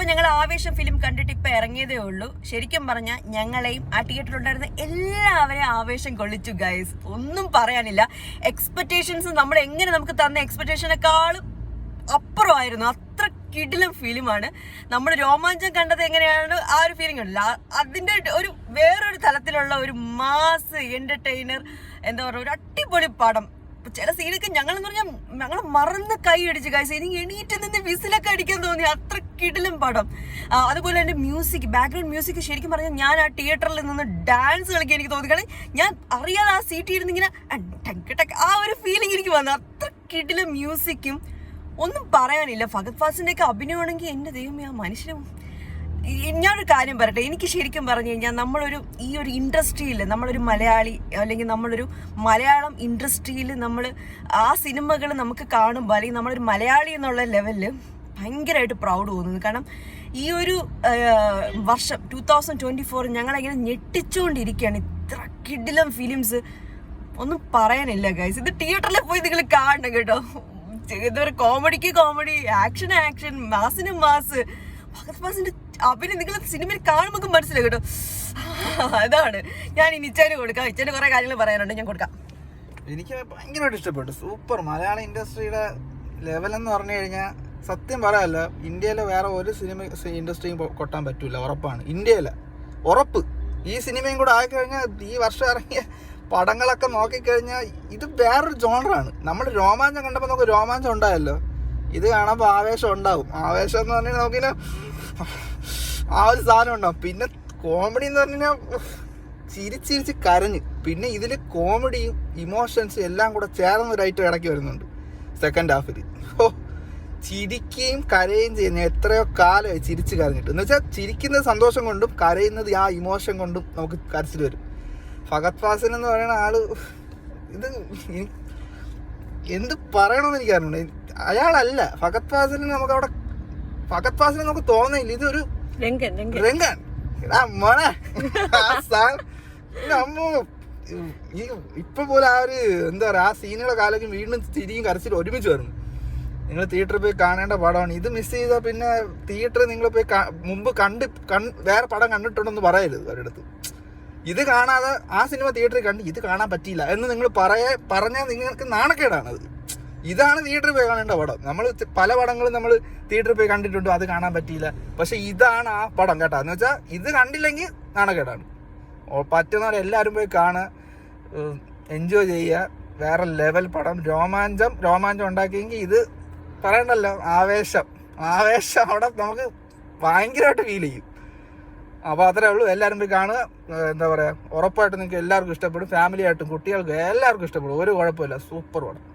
ഇപ്പൊ ഞങ്ങൾ ആവേശം ഫിലിം കണ്ടിട്ട് ഇപ്പൊ ഇറങ്ങിയതേ ഉള്ളൂ. ശരിക്കും പറഞ്ഞാൽ ഞങ്ങളെയും ആ തിയേറ്ററിൽ ഉണ്ടായിരുന്ന എല്ലാവരെയും ആവേശം കൊള്ളിച്ചു ഗൈസ് ഒന്നും പറയാനില്ല. എക്സ്പെക്റ്റേഷൻസ് നമ്മൾ എങ്ങനെ നമുക്ക് തന്ന എക്സ്പെക്ടേഷനേക്കാളും അപ്പുറമായിരുന്നു. അത്ര കിടിലം ഫിലിമാണ് നമ്മൾ രോമാഞ്ചം കണ്ടത് എങ്ങനെയാണ്? ആ ഒരു ഫീലിംഗ് ഉണ്ടല്ലോ. അതിന്റെ ഒരു വേറൊരു തലത്തിലുള്ള ഒരു മാസ് എന്റർടൈനർ എന്താ പറയുക ഒരു അടിപൊളി പടം. ചില സീനൊക്കെ ഞങ്ങൾ എന്ന് പറഞ്ഞാൽ ഞങ്ങൾ മറന്ന് കൈ അടിച്ച് കാഴ്ച എനിക്ക് എണീറ്റ് നിന്ന് വിസിലൊക്കെ അടിക്കാൻ തോന്നി. അത്ര കിടിലം പടം. അതുപോലെ തന്നെ മ്യൂസിക് ബാക്ക്ഗ്രൗണ്ട് മ്യൂസിക് ശരിക്കും പറഞ്ഞാൽ ഞാൻ ആ തിയേറ്ററിൽ നിന്ന് ഡാൻസ് കളിക്കാൻ എനിക്ക് തോന്നി. ഞാൻ അറിയാതെ ആ സീറ്റിൽ ഇരുന്ന് ഇങ്ങനെ ആ ഒരു ഫീലിംഗ് എനിക്ക് വന്നു. അത്ര കിടിലും മ്യൂസിക്കും ഒന്നും പറയാനില്ല. ഫഗത് ഫാസിന്റെ ഒക്കെ അഭിനയമാണെങ്കിൽ എന്റെ ദൈവമേ ആ മനുഷ്യനും ഞാനൊരു കാര്യം പറയട്ടെ. എനിക്ക് ശരിക്കും പറഞ്ഞു കഴിഞ്ഞാൽ നമ്മളൊരു ഈ ഒരു ഇൻഡസ്ട്രിയിൽ നമ്മളൊരു മലയാളി അല്ലെങ്കിൽ നമ്മളൊരു മലയാളം ഇൻഡസ്ട്രിയിൽ നമ്മൾ ആ സിനിമകൾ നമുക്ക് കാണുമ്പോൾ അല്ലെങ്കിൽ നമ്മളൊരു മലയാളി എന്നുള്ള ലെവലിൽ ഭയങ്കരമായിട്ട് പ്രൗഡ് തോന്നുന്നു. കാരണം ഈ ഒരു വർഷം ടൂ തൗസൻഡ് ട്വന്റി ഫോർ ഞങ്ങളിങ്ങനെ ഞെട്ടിച്ചുകൊണ്ടിരിക്കുകയാണ്. ഇത്ര കിഡിലം ഫിലിംസ് ഒന്നും പറയാനില്ല ഗൈസ് ഇത് തിയേറ്ററിൽ പോയി നിങ്ങൾ കാണണം കേട്ടോ. ഇതൊരു കോമഡിക്ക് കോമഡി ആക്ഷൻ ആക്ഷൻ മാസിന് മാസ്. ഭഗത് മാസിന്റെ അഭിനയം നിങ്ങൾ സിനിമയിൽ കാണുമ്പോൾ മനസ്സിലായി കേട്ടോ. അതാണ്. ഞാൻ ഇനി ഇച്ചാന് കൊടുക്കാം. ഇച്ചാന് കുറെ കാര്യങ്ങൾ പറയാനുണ്ട്. ഞാൻ കൊടുക്കാം. എനിക്ക് ഭയങ്കരമായിട്ട് ഇഷ്ടപ്പെട്ടു. സൂപ്പർ. മലയാള ഇൻഡസ്ട്രിയുടെ ലെവൽ എന്ന് പറഞ്ഞു കഴിഞ്ഞാൽ സത്യം പറയാല്ല ഇന്ത്യയിലെ വേറെ ഒരു സിനിമ ഇൻഡസ്ട്രിയും കൊട്ടാൻ പറ്റില്ല ഉറപ്പാണ്. ഇന്ത്യയിലെ. ഉറപ്പ്. ഈ സിനിമയും കൂടെ ആയിക്കഴിഞ്ഞാൽ ഈ വർഷം ഇറങ്ങിയ പടങ്ങളൊക്കെ നോക്കിക്കഴിഞ്ഞാൽ ഇത് വേറൊരു ജോണറാണ്. നമ്മൾ രോമാഞ്ചം കണ്ടപ്പോൾ നമുക്ക് രോമാഞ്ചം ഉണ്ടായല്ലോ. ഇത് കാണുമ്പോൾ ആവേശം ഉണ്ടാവും. ആവേശം എന്ന് പറഞ്ഞാൽ നമുക്കിങ്ങനെ ആ ഒരു സാധനം ഉണ്ടാവും. പിന്നെ കോമഡി എന്ന് പറഞ്ഞാൽ ചിരിച്ചിരിച്ച് കരഞ്ഞ്. പിന്നെ ഇതിൽ കോമഡിയും ഇമോഷൻസും എല്ലാം കൂടെ ചേർന്ന ഒരു ഐറ്റം ഇടയ്ക്ക് വരുന്നുണ്ട്. സെക്കൻഡ് ഹാഫിൽ ഓ ചിരിക്കുകയും കരയുകയും ചെയ്യുന്ന എത്രയോ കാലമായി ചിരിച്ച് കരഞ്ഞിട്ട്. എന്ന് വെച്ചാൽ ചിരിക്കുന്ന സന്തോഷം കൊണ്ടും കരയുന്നത് ആ ഇമോഷൻ കൊണ്ടും നമുക്ക് കരച്ചിൽ വരും. ഫഗത് ഫാസിൽ എന്ന് പറയുന്ന ആൾ ഇത് എന്ത് പറയണമെന്ന് എനിക്ക് അറിയണം അയാളല്ല. ഫഗത് ഫാസിലിന് നമുക്ക് അവിടെ ഫഗത് ഫാസിലിന് നമുക്ക് തോന്നില്ല ഇതൊരു രംഗൻ എടാ മോനെ അമ്മോ. ഈ ഇപ്പൊ പോലെ ആ ഒരു എന്താ പറയാ ആ സീനുകളൊക്കെ ആലോചിക്കും വീണ്ടും തിരിയും കരച്ചിൽ ഒരുമിച്ച് വരുന്നു നിങ്ങൾ തിയേറ്ററിൽ പോയി കാണേണ്ട പടമാണ്. ഇത് മിസ് ചെയ്താൽ പിന്നെ തിയേറ്ററിൽ നിങ്ങൾ പോയി മുമ്പ് കണ്ട് വേറെ പടം കണ്ടിട്ടുണ്ടെന്ന് പറയരുത് അവരുടെ അടുത്ത്. ഇത് കാണാതെ ആ സിനിമ തിയേറ്ററിൽ കണ്ട് ഇത് കാണാൻ പറ്റിയില്ല എന്ന് നിങ്ങൾ പറയ പറഞ്ഞാൽ നിങ്ങൾക്ക് നാണക്കേടാണത് ഇതാണ് തിയേറ്ററിൽ പോയി കാണേണ്ട പടം. നമ്മൾ പല പടങ്ങളും നമ്മൾ തിയേറ്ററിൽ പോയി കണ്ടിട്ടുണ്ട്? അത് കാണാൻ പറ്റിയില്ല. പക്ഷെ ഇതാണ് ആ പടം കേട്ടോ. എന്ന് വെച്ചാൽ ഇത് കണ്ടില്ലെങ്കിൽ നാണക്കേടാണ്. പറ്റുന്നവരെ എല്ലാവരും പോയി കാണുക. എൻജോയ് ചെയ്യുക. വേറെ ലെവൽ പടം. രോമാഞ്ചം രോമാഞ്ചം ഉണ്ടാക്കിയെങ്കിൽ ഇത് പറയണ്ടല്ലോ ആവേശം. ആവേശം അവിടെ നമുക്ക് ഭയങ്കരമായിട്ട് ഫീൽ ചെയ്യും. അപ്പോൾ അത്രേ ഉള്ളൂ. എല്ലാവരും പോയി കാണുക. എന്താ പറയുക ഉറപ്പായിട്ടും നിങ്ങൾക്ക് എല്ലാവർക്കും ഇഷ്ടപ്പെടും. ഫാമിലി ആയിട്ടും കുട്ടികൾക്കും എല്ലാവർക്കും ഇഷ്ടപ്പെടും. ഒരു കുഴപ്പമില്ല. സൂപ്പർ പടം